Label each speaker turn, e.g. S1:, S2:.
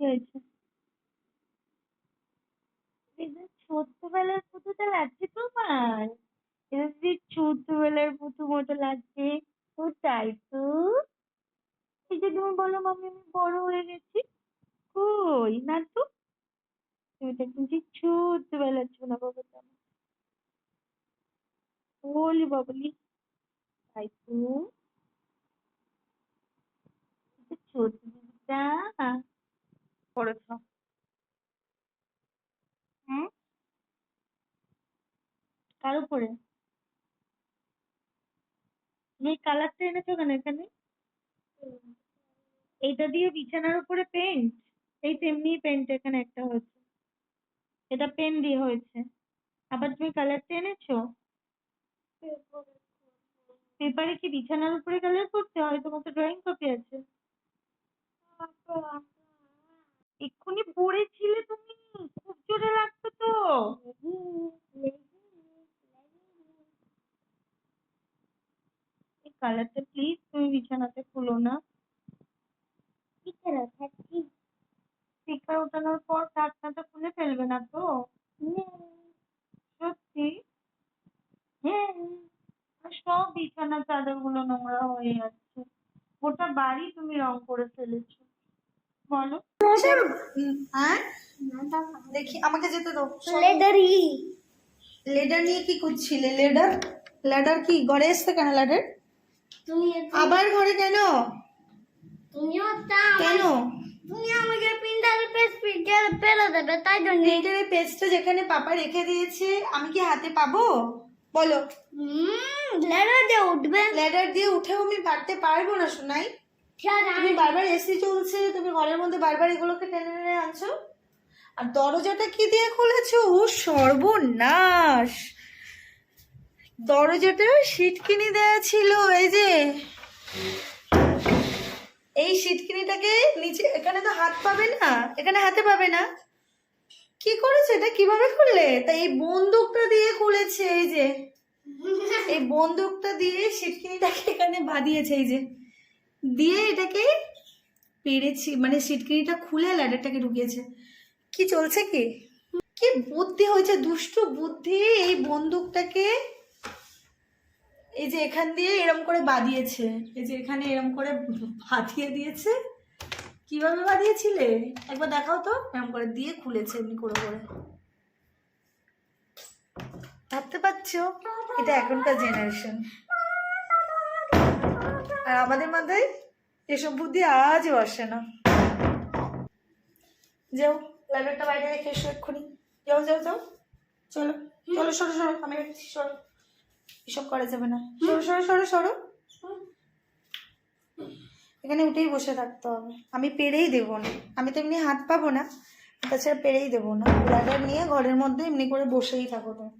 S1: কি হয়েছে। এটা ছোট্টবেলার পুতুটা লাগছে তোমার। এটা যে ছোট্টবেলার পুতু মতো লাগছে ও তাই তো। এই যে তুমি বলো মাম্মি, আমি বড় হয়ে গেছি। কই না তো তুমি তো একদম সেই ছোট্টবেলার ছোনা বাবাটা আমার বলি বাবলি তাই তো। এটা ছোট দিদিটা করেছ। হুম? কার উপরে? এই কালারটা এনেছো কেন এখানে? এইটা দিয়ে বিছানার উপরে পেন্ট এই তো এমনি পেন্ট এখানে একটা হয়েছে। এটা পেন দিয়ে হয়েছে। আবার তুমি কালারটা এনেছো? পেপারে কি বিছানার উপরে কালার করতে হয়? তোমার তো ড্রয়িং কপি আছে। এক্ষুনি পড়েছিলে তুমি? খুব জোরে লাগতো তো। এই কালারটা প্লিজ তুমি বিছানাতে খুলো না। স্টিকার ওঠানোর পর ঢাকনাটা খুলে ফেলবে না তো? সত্যি? হ্যাঁ সব বিছানার চাদরগুলো নোংরা হয়ে যাচ্ছে। গোটা বাড়ি তুমি রং করে ফেলেছো। বলো।
S2: হ্যাঁ? দেখি আমাকে যেতে দাও।
S3: লেদারি।
S2: লেডার নিয়ে কি করছিলে লেডার লেডার কি ঘরে এসছে কেন লেডার
S3: তুমি
S2: আবার ঘরে কেন?
S3: তুমিও তা
S2: কেন?
S3: তুমি আমাকে পিন্ডালে পেস পিন্ডাল পেলে দেবে তাই জন্য
S2: লেডারের পেজটা যেখানে পাপা রেখে দিয়েছে আমি কি হাতে পাবো? বলো।
S3: হুম লেদার দিয়ে উঠবে।
S2: লেডার দিয়ে উঠেও আমি পারতে পারব না শোনাই তুমি বারবার এসি চলছে, তুমি ঘরের মধ্যে বারবার এগুলোকে টেনে টেনে আনছো? আর দরজাটা কি দিয়ে খুলেছো? সর্বনাশ! দরজাটা সিটকিনি দেয়া ছিল, এই যে। এই সিটকিনিটাকে নিচে, এখানে তো হাত পাবে না, এখানে হাতে পাবে না। কি করেছে এটা? কীভাবে খুললে? তা এই বন্দুকটা দিয়ে খুলেছে, এই যে। এই বন্দুকটা দিয়ে সিটকিনিটাকে এখানে বাঁধিয়েছে, এই যে। দিয়ে এটাকে পেরেছি মানে সিটকিনিটা খুলে ল্যাডারটাকে ঢুকিয়েছে। কি চলছে কি? কি বুদ্ধি হয়েছে, দুষ্টু বুদ্ধি, এই বন্দুকটাকে এই যে এখান দিয়ে এরম করে বাঁধিয়েছে, এই যে এখানে এরম করে বাঁধিয়ে দিয়েছে। কীভাবে বাঁধিয়েছিলে? একবার দেখাও তো, এরম করে দিয়ে খুলেছে এমনি করে করে। ভাবতে পারছ? এটা এখনকার জেনারেশন আর আমাদের মাথায় এসব বুদ্ধি আজও আসে না। যাও ল্যাডারটা বাইরে রেখে এসো এক্ষুনি। যাও যাও যাও। চলো চলো সরো সরো আমি রাখছি সরো। এসব করা যাবে না। সরো সরো সরো সরো। এখানে উঠেই বসে থাকতে হবে। আমি পেরেই দেবো না। আমি তো এমনি হাত পাবো না। তাছাড়া পেরেই দেবো না। ল্যাডার নিয়ে ঘরের মধ্যে এমনি করে বসেই থাকো তুমি।